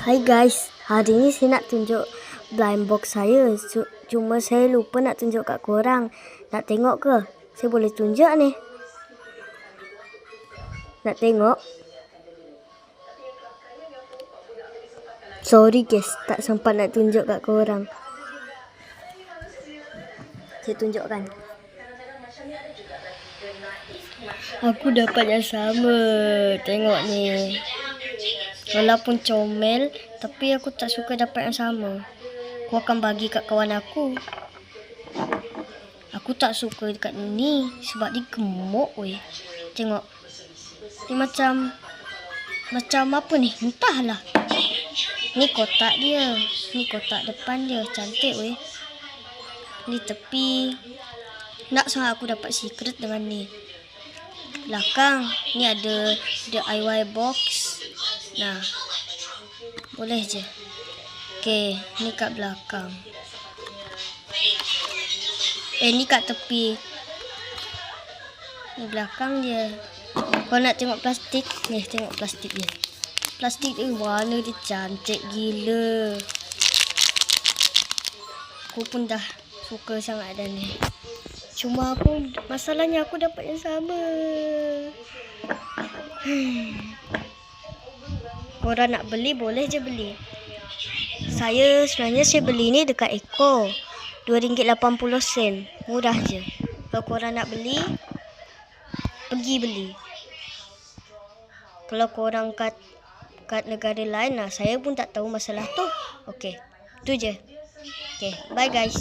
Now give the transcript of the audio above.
Hai guys, hari ni saya nak tunjuk blind box saya. Cuma saya lupa nak tunjuk kat korang. Nak tengok ke? Saya boleh tunjuk ni. Nak tengok? Sorry guys, tak sempat nak tunjuk kat korang. Saya tunjukkan. Aku dapat yang sama. Tengok ni. Walaupun comel, tapi aku tak suka dapat yang sama. Aku akan bagi kat kawan aku. Aku tak suka dekat ni sebab dia gemuk weh. Tengok. Dia macam macam apa ni? Entahlah. Ni kotak dia. Ni kotak depan dia. Cantik weh. Ni tepi. Nak sangat aku dapat secret dengan ni. Belakang ni ada DIY box. Nah. Boleh je. Okey, ni kat belakang. Eh ni kat tepi. Ni belakang dia. Kau nak tengok plastik? Ni tengok plastik dia. Plastik dia warna dia cantik gila. Aku pun dah suka sangat dah ni. Cuma aku masalahnya aku dapat yang sama. Korang nak beli boleh je beli. Saya sebenarnya saya beli ni dekat Eko. RM2.80. Murah je. Kalau korang nak beli pergi beli. Kalau korang kat kat negara lain lah, saya pun tak tahu masalah tu. Okey. Tu je. Okey, bye guys.